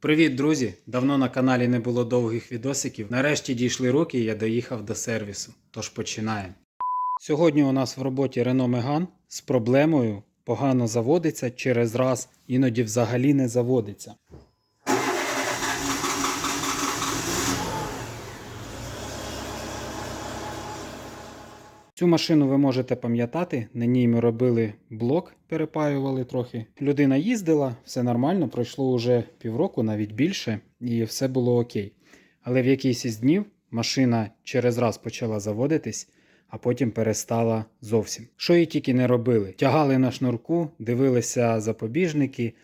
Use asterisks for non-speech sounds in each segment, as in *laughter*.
Привіт, друзі! Давно на каналі не було довгих відосиків. Нарешті дійшли руки і я доїхав до сервісу. Тож починаємо. Сьогодні у нас в роботі Renault Megane з проблемою погано заводиться через раз, іноді взагалі не заводиться. Цю машину ви можете пам'ятати, на ній ми робили блок, перепаювали трохи. Людина їздила, все нормально, пройшло вже півроку, навіть більше, і все було окей. Але в якийсь із днів машина через раз почала заводитись, а потім перестала зовсім. Що її тільки не робили. Тягали на шнурку, дивилися запобіжники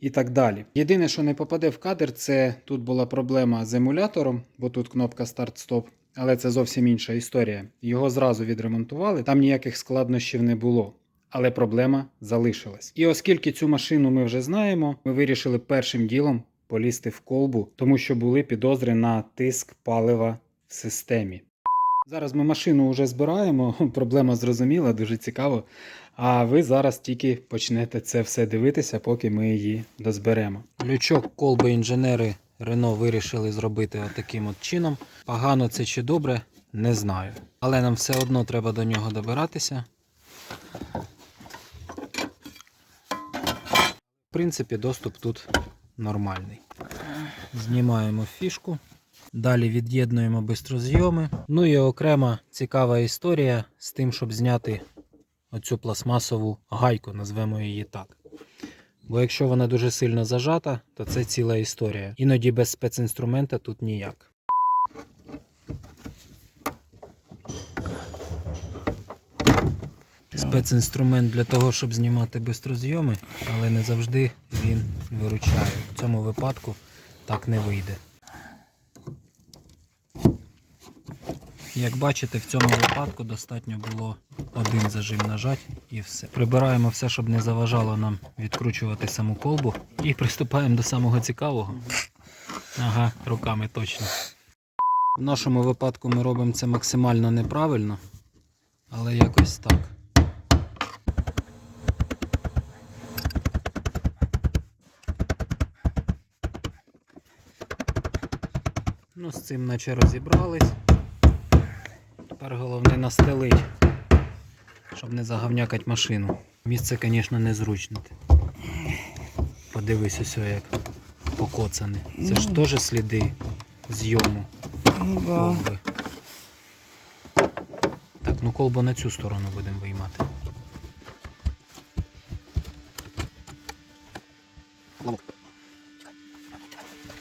і так далі. Єдине, що не попаде в кадр, це тут була проблема з емулятором, бо тут кнопка старт-стоп. Але це зовсім інша історія. Його зразу відремонтували, там ніяких складнощів не було. Але проблема залишилась. І оскільки цю машину ми вже знаємо, ми вирішили першим ділом полізти в колбу, тому що були підозри на тиск палива в системі. Зараз ми машину вже збираємо, *laughs* проблема зрозуміла, дуже цікаво. А ви зараз тільки почнете це все дивитися, поки ми її дозберемо. Лючок колби інженери Рено вирішили зробити отаким от чином. Погано це чи добре, не знаю. Але нам все одно треба до нього добиратися. В принципі, доступ тут нормальний. Знімаємо фішку. Далі від'єднуємо бистрозйоми. Ну і окрема цікава історія з тим, щоб зняти оцю пластмасову гайку, назвемо її так. Бо якщо вона дуже сильно зажата, то це ціла історія. Іноді без спецінструмента тут ніяк. Спецінструмент для того, щоб знімати бистрозйоми, але не завжди він виручає. В цьому випадку так не вийде. Як бачите, в цьому випадку достатньо було один зажим нажати і все. Прибираємо все, щоб не заважало нам відкручувати саму колбу. І приступаємо до самого цікавого. Ага, руками точно. В нашому випадку ми робимо це максимально неправильно, але якось так. Ну, з цим наче розібрались. Тепер головне настелить, щоб не загавнякати машину. Місце, звісно, незручне. Подивись ось як покоцане. Це ж теж сліди зйому Ну колби. Так, ну колбу на цю сторону будемо виймати.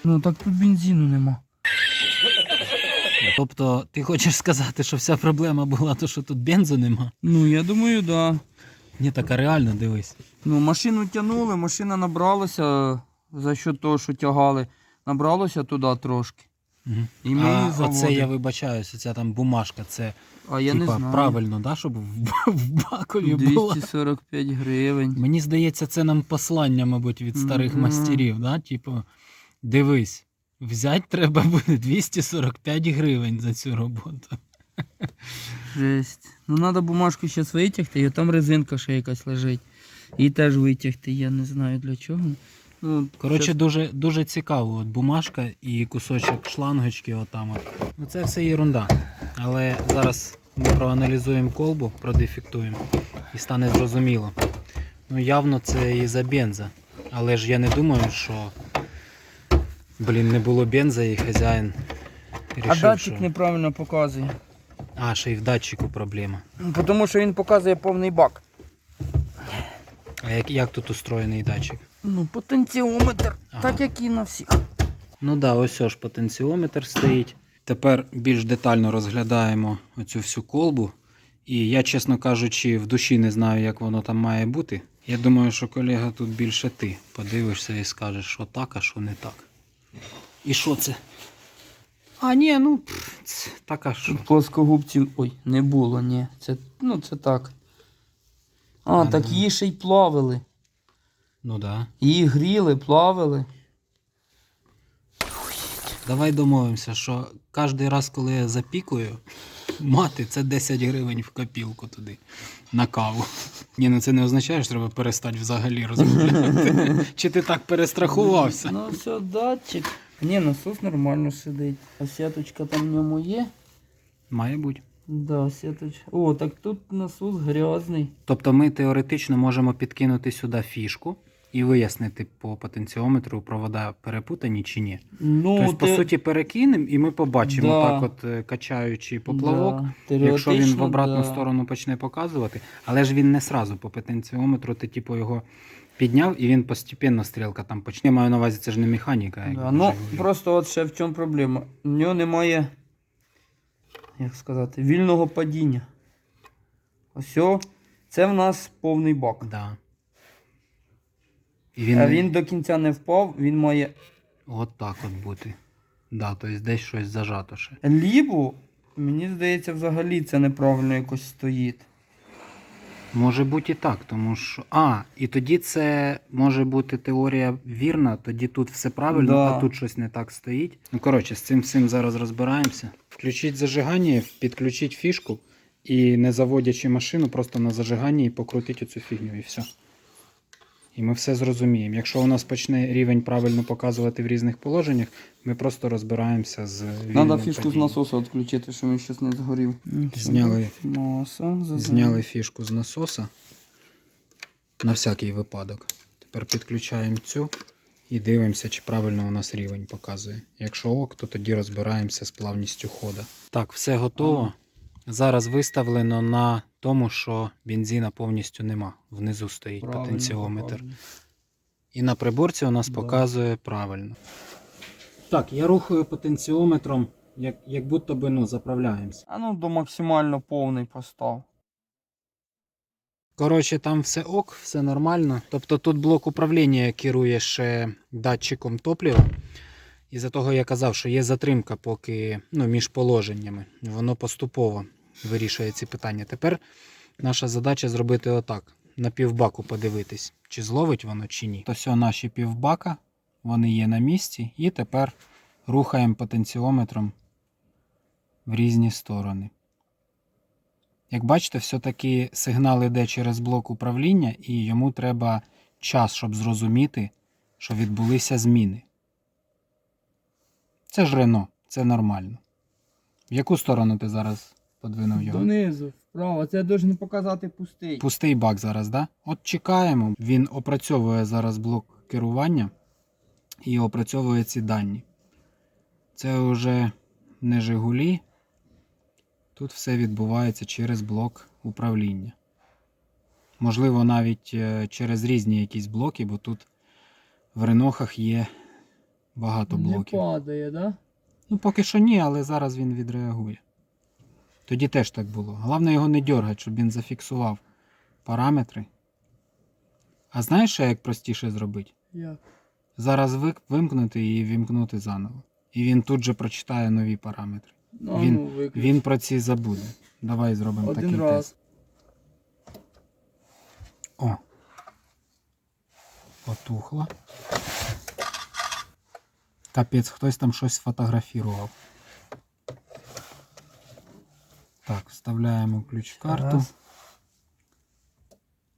Ну так тут бензину нема. Тобто, ти хочеш сказати, що вся проблема була, то що тут бензу нема? Ну я думаю, да. Ні, така реально дивись. Ну машину тягнули, машина набралася за счет того, що тягали. Набралося туди трошки. Угу. І ми а її оце я вибачаюся, ця там бумажка, це А я типа не знаю. правильно, да, щоб в, *laughs* в бакові була. 245 гривень. Мені здається, це нам послання, мабуть, від старих Мгм. мастерів. Да? Типу, дивись, взяти треба буде 245 гривень за цю роботу. Жесть. Ну треба бумажку зараз витягти, і там резинка ще якась лежить. І теж витягти, я не знаю для чого. Ну, Коротше, щас- дуже, дуже цікаво. От бумажка і кусочок шлангочки. Отам от. Ну, це все ерунда. Але зараз ми проаналізуємо колбу, продефектуємо і стане зрозуміло. Ну, явно це із-за бенза. Але ж я не думаю, що блін, не було бенза і хазяїн а датчик що... неправильно показує. А, ще й в датчику проблема. Тому що він показує повний бак. А як, як тут устроєний датчик? Ну, потенціометр, Ага. так як і на всіх. Ну да, ось ось потенціометр стоїть. Тепер більш детально розглядаємо оцю всю колбу. І я, чесно кажучи, в душі не знаю, як воно там має бути. Я думаю, що колега тут більше ти. Подивишся і скажеш, що так, а що не так. І що це? А, ні, ну це така що? Тут плоскогубців. Ой, не було, ні. Це, ну, це так. А, А, так ну. її ще й плавили. Ну да. Її гріли, плавили. Давай домовимося, що кожен раз, коли я запікую, Мати, це 10 гривень в копілку туди. На каву. Ні, ну це не означає, що треба перестати взагалі розмовляти. Чи ти так перестрахувався? Ну все, датчик. Ні, насос нормально сидить. А сіточка там в ньому є? Має бути. Да, сіточка. О, так тут насос грязний. Тобто ми теоретично можемо підкинути сюди фішку і вияснити по потенціометру, провода перепутані чи ні. Ну, тобто, по суті, перекинемо, і ми побачимо, Да. так от е, качаючи поплавок. Да, Якщо він в обратну да. сторону почне показувати, але ж він не сразу по потенціометру, ти типу його підняв і він постепенно стрілка там почне. Я маю на увазі, це ж не механіка. як Да, ну, просто от ще в чому проблема. У нього немає, як сказати, вільного падіння. Ось це в нас повний бак. Да. І він, А він до кінця не впав, він має от так от бути. Да, тобто десь щось зажато ще. лібу. Мені здається, взагалі це неправильно якось стоїть. Може бути і так, тому що. А, і тоді це може бути теорія вірна, тоді тут все правильно, Да. а тут щось не так стоїть. Ну, коротше, з цим всім зараз розбираємося. Включіть зажигання, підключіть фішку і не заводячи машину, просто на зажиганні покрутіть оцю фігню і все. І ми все зрозуміємо. Якщо у нас почне рівень правильно показувати в різних положеннях, ми просто розбираємося з Надо вільним фішку з падінням. насосу відключити, щоб він щось не згорів. Зняли. Носа, Зняли фішку з насоса на всякий випадок. Тепер підключаємо цю і дивимося, чи правильно у нас рівень показує. Якщо ок, то тоді розбираємося з плавністю хода. Так, все готово. Зараз виставлено на тому, що бензина повністю нема. Внизу стоїть потенціометр. І на приборці у нас Да. показує правильно. Так, я рухаю потенціометром, як, як будто би ну, заправляємося. А ну до максимально повний постав. Коротше, там все ок, все нормально. Тобто тут блок управління керує ще датчиком топлива. І за того я казав, що є затримка поки ну, між положеннями. Воно поступово вирішує ці питання. Тепер наша задача зробити отак: на півбаку подивитись, чи зловить воно, чи ні. То все, наші півбака, вони є на місці, і тепер рухаємо потенціометром в різні сторони. Як бачите, все-таки сигнал йде через блок управління, і йому треба час, щоб зрозуміти, що відбулися зміни. Це ж Рено, це нормально. В яку сторону ти зараз подвинув його? Донизу, вправо. Це должен показати пустий. Пустий бак зараз, да? От чекаємо. Він опрацьовує зараз блок керування і опрацьовує ці дані. Це вже не Жигулі. Тут все відбувається через блок управління. Можливо, навіть е, через різні якісь блоки, бо тут в ренохах є багато блоків. падає, да? Ну, поки що ні, але зараз він відреагує. Тоді теж так було. Головне його не дергати, щоб він зафіксував параметри. А знаєш, що як простіше зробити? Як? Зараз вимкнути і вімкнути заново. І він тут же прочитає нові параметри. Ну, Він- ну. Він про ці забуде. Давай зробимо Один такий раз. тест. О. Потухло. Капець, хтось там щось сфотографував. Так, вставляємо ключ в карту Раз.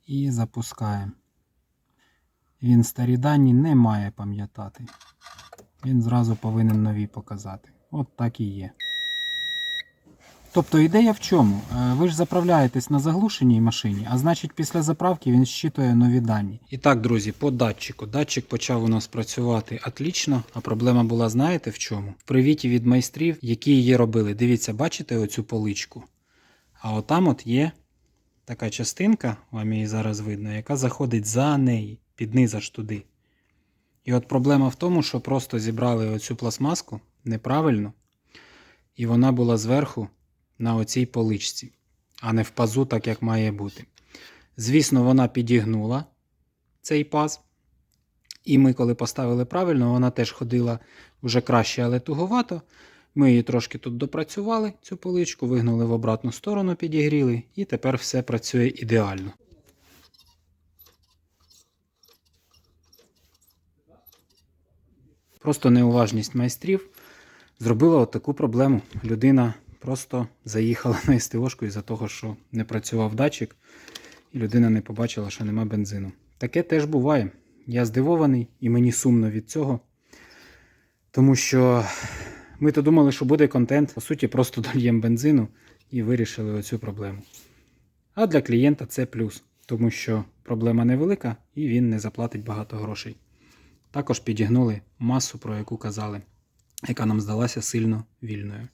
і запускаємо. Він старі дані не має пам'ятати. Він зразу повинен нові показати. От так і є. Тобто ідея в чому? Е, Ви ж заправляєтесь на заглушеній машині, а значить після заправки він щитує нові дані. І так, друзі, по датчику. Датчик почав у нас працювати отлично, а проблема була, знаєте в чому? В привіті від майстрів, які її робили. Дивіться, бачите оцю поличку? А отам от є така частинка, вам її зараз видно, яка заходить за неї, під низ аж туди. І от проблема в тому, що просто зібрали оцю пластмаску неправильно, і вона була зверху на оцій поличці, а не в пазу, так як має бути. Звісно, вона підігнула цей паз. І ми, коли поставили правильно, вона теж ходила вже краще, але туговато. Ми її трошки тут допрацювали, цю поличку, вигнули в обратну сторону, підігріли, і тепер все працює ідеально. Просто неуважність майстрів зробила от таку проблему. Людина просто заїхала на СТОшку із-за того, що не працював датчик, і людина не побачила, що нема бензину. Таке теж буває. Я здивований і мені сумно від цього. Тому що ми то думали, що буде контент. По суті, просто дольємо бензину і вирішили оцю проблему. А для клієнта це плюс, тому що проблема невелика і він не заплатить багато грошей. Також підігнули масу, про яку казали, яка нам здалася сильно вільною.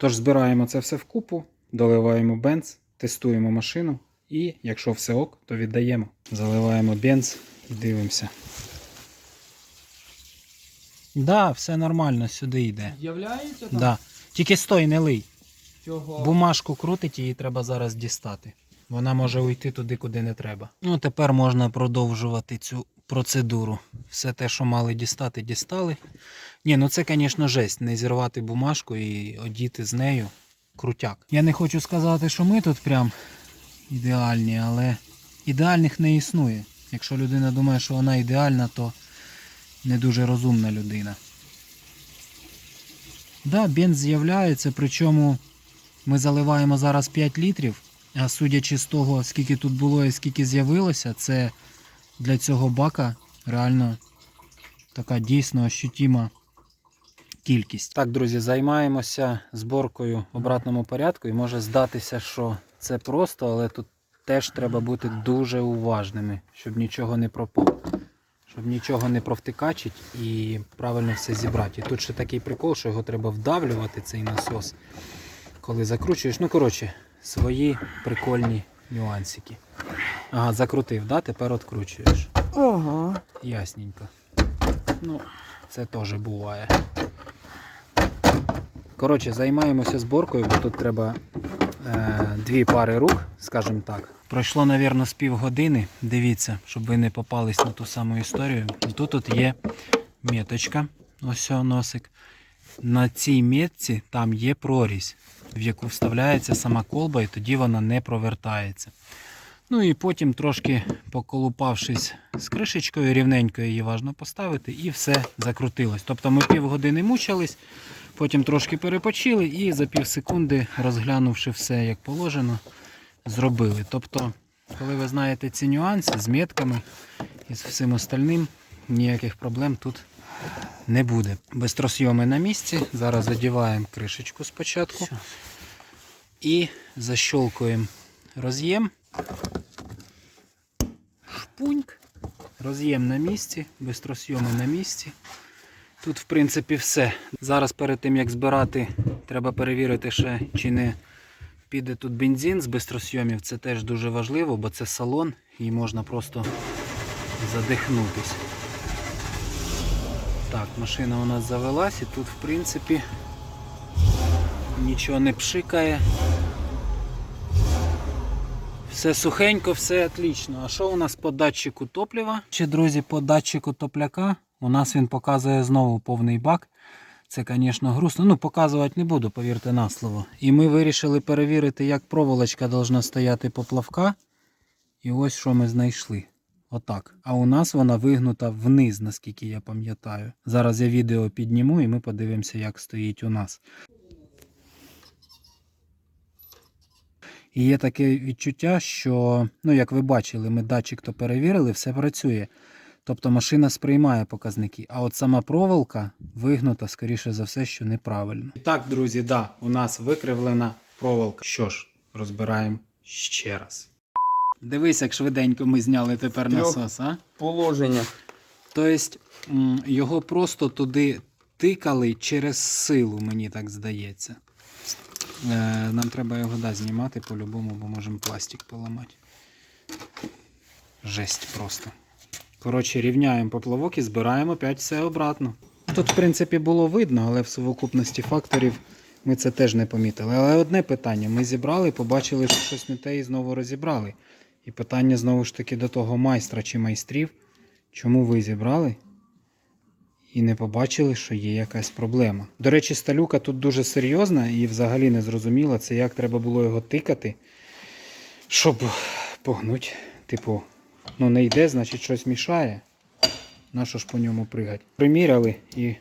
Тож збираємо це все вкупу, доливаємо бенз, тестуємо машину і, якщо все ок, то віддаємо. Заливаємо бенз і дивимося. Да, все нормально, сюди йде. З'являється Да. Тільки стой, не лий. цього? Бумажку крутить, її треба зараз дістати. Вона може уйти туди, куди не треба. Ну, тепер можна продовжувати цю процедуру. Все те, що мали дістати, дістали. Ні, ну це, звісно, жесть. Не зірвати бумажку і одіти з нею крутяк. Я не хочу сказати, що ми тут прям ідеальні, але ідеальних не існує. Якщо людина думає, що вона ідеальна, то не дуже розумна людина. Да, бенз з'являється, причому ми заливаємо зараз 5 літрів, а судячи з того, скільки тут було і скільки з'явилося, це для цього бака реально така дійсно ощутима кількість. Так, друзі, займаємося зборкою в обратному порядку і може здатися, що це просто, але тут теж треба бути дуже уважними, щоб нічого не пропало. Щоб нічого не провтикачить і правильно все зібрати. І тут ще такий прикол, що його треба вдавлювати, цей насос коли закручуєш. Ну, коротше, свої прикольні нюансики. Ага, закрутив, да? Тепер откручуєш. Ага. Ясненько. Ну, це теж буває. Коротше, займаємося зборкою, бо тут треба е, дві пари рук, скажімо так. Пройшло, мабуть, з півгодини. Дивіться, щоб ви не попались на ту саму історію. Тут от є меточка, ось носик. На цій метці там є прорізь, в яку вставляється сама колба, і тоді вона не провертається. Ну і потім трошки поколупавшись з кришечкою, рівненько її важно поставити, і все закрутилось. Тобто ми півгодини мучились, потім трошки перепочили і за пів секунди, розглянувши все як положено, зробили. Тобто, коли ви знаєте ці нюанси з метками і з всім остальним, ніяких проблем тут не буде. Бистросйоми на місці. Зараз задіваємо кришечку спочатку і защолкуємо роз'єм. Шпуньк. Роз'єм на місці, бистросйоми на місці. Тут, в принципі, все. Зараз перед тим як збирати, треба перевірити ще, чи не піде тут бензин з бистросйомів. Це теж дуже важливо, бо це салон і можна просто задихнутись. Так, машина у нас завелась і тут, в принципі, нічого не пшикає. Все сухенько, все отлично. А що у нас по датчику топлива? Чи, друзі, по датчику топляка у нас він показує знову повний бак. Це, звісно, грустно. Ну, показувати не буду, повірте на слово. І ми вирішили перевірити, як проволочка должна стояти поплавка. І ось що ми знайшли. Отак. А у нас вона вигнута вниз, наскільки я пам'ятаю. Зараз я відео підніму і ми подивимося, як стоїть у нас. І є таке відчуття, що, ну як ви бачили, ми датчик то перевірили, все працює. Тобто машина сприймає показники, а от сама проволока вигнута, скоріше за все, що неправильно. І так, друзі, да, у нас викривлена проволока. Що ж, розбираємо ще раз. Дивись, як швиденько ми зняли тепер Трьох. насос, а? Положення. Тобто його просто туди тикали через силу, мені так здається. Е, нам треба його да, знімати по-любому, бо можемо пластик поламати. Жесть просто. Коротше, рівняємо поплавок і збираємо опять все обратно. Тут, в принципі, було видно, але в совокупності факторів ми це теж не помітили. Але одне питання: ми зібрали, побачили, що щось не те і знову розібрали. І питання знову ж таки до того майстра чи майстрів, чому ви зібрали і не побачили, що є якась проблема. До речі, сталюка тут дуже серйозна і взагалі не зрозуміла, це як треба було його тикати, щоб погнуть. Типу, ну не йде, значить щось мішає. Нащо ж по ньому пригать? Приміряли і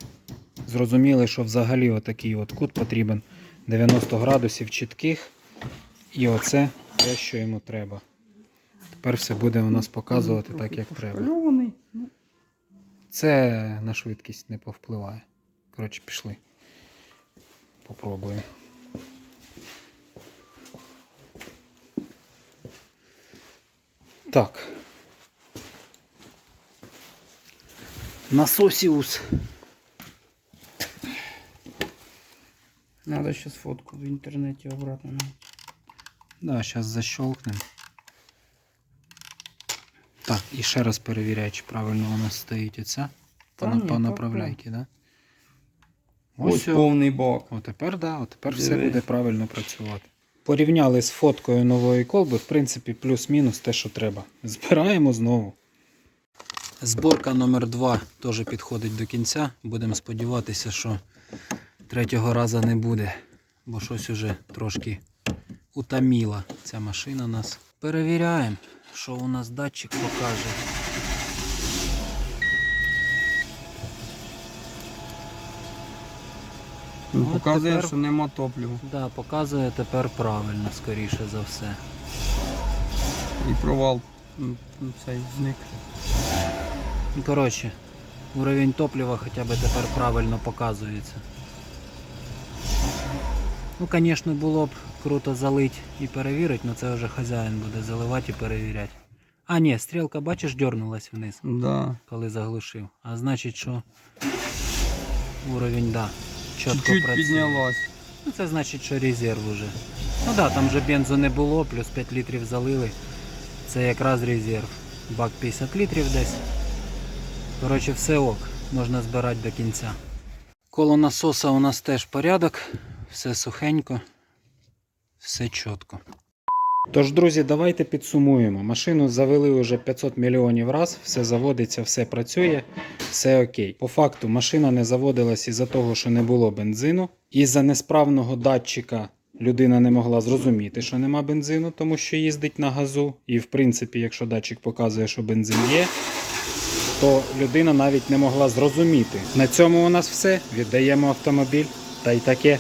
зрозуміли, що взагалі отакий от кут потрібен 90 градусів чітких. І оце те, що йому треба. Тепер все буде у нас показувати так, як треба. Ну, Це на швидкість не повпливає. Коротше, пішли. Попробуємо. Так. Насосіус. Надо сейчас фотку в интернете обратно. Да, зараз защелкнемо. Так, і ще раз перевіряй, чи правильно у нас стоїть оця. По, Та на- по так, направляйки, да? Ось, Ось. повний бак. О, тепер да, о, тепер все буде правильно працювати. Порівняли з фоткою нової колби, в принципі, плюс-мінус те, що треба. Збираємо знову. Зборка номер 2 теж підходить до кінця. Будемо сподіватися, що третього разу не буде, бо щось уже трошки утоміла ця машина нас. Перевіряємо, що у нас датчик покаже. Він От показує, тепер- що нема топлива. Да, показує тепер правильно, скоріше за все. І провал цей зник. Ну, Коротше, уровень топлива хоча б тепер правильно показується. Ну, звісно, було б круто залити і перевірити, але це вже хазяїн буде заливати і перевіряти. А, ні, стрілка, бачиш, дернулась вниз, Да. коли заглушив. А значить, що уровень, да, чітко працює. піднялась. Ну, це значить, що резерв уже. Ну да, там же бензу не було, плюс 5 літрів залили. Це якраз резерв. Бак 50 літрів десь. Коротше, все ок, можна збирати до кінця. Коло насоса у нас теж порядок, все сухенько, все чітко. Тож, друзі, давайте підсумуємо. Машину завели вже 500 мільйонів раз, все заводиться, все працює, все окей. По факту машина не заводилась із-за того, що не було бензину. Із-за несправного датчика людина не могла зрозуміти, що нема бензину, тому що їздить на газу. І в принципі, якщо датчик показує, що бензин є, то людина навіть не могла зрозуміти. На цьому у нас все. Віддаємо автомобіль та й таке.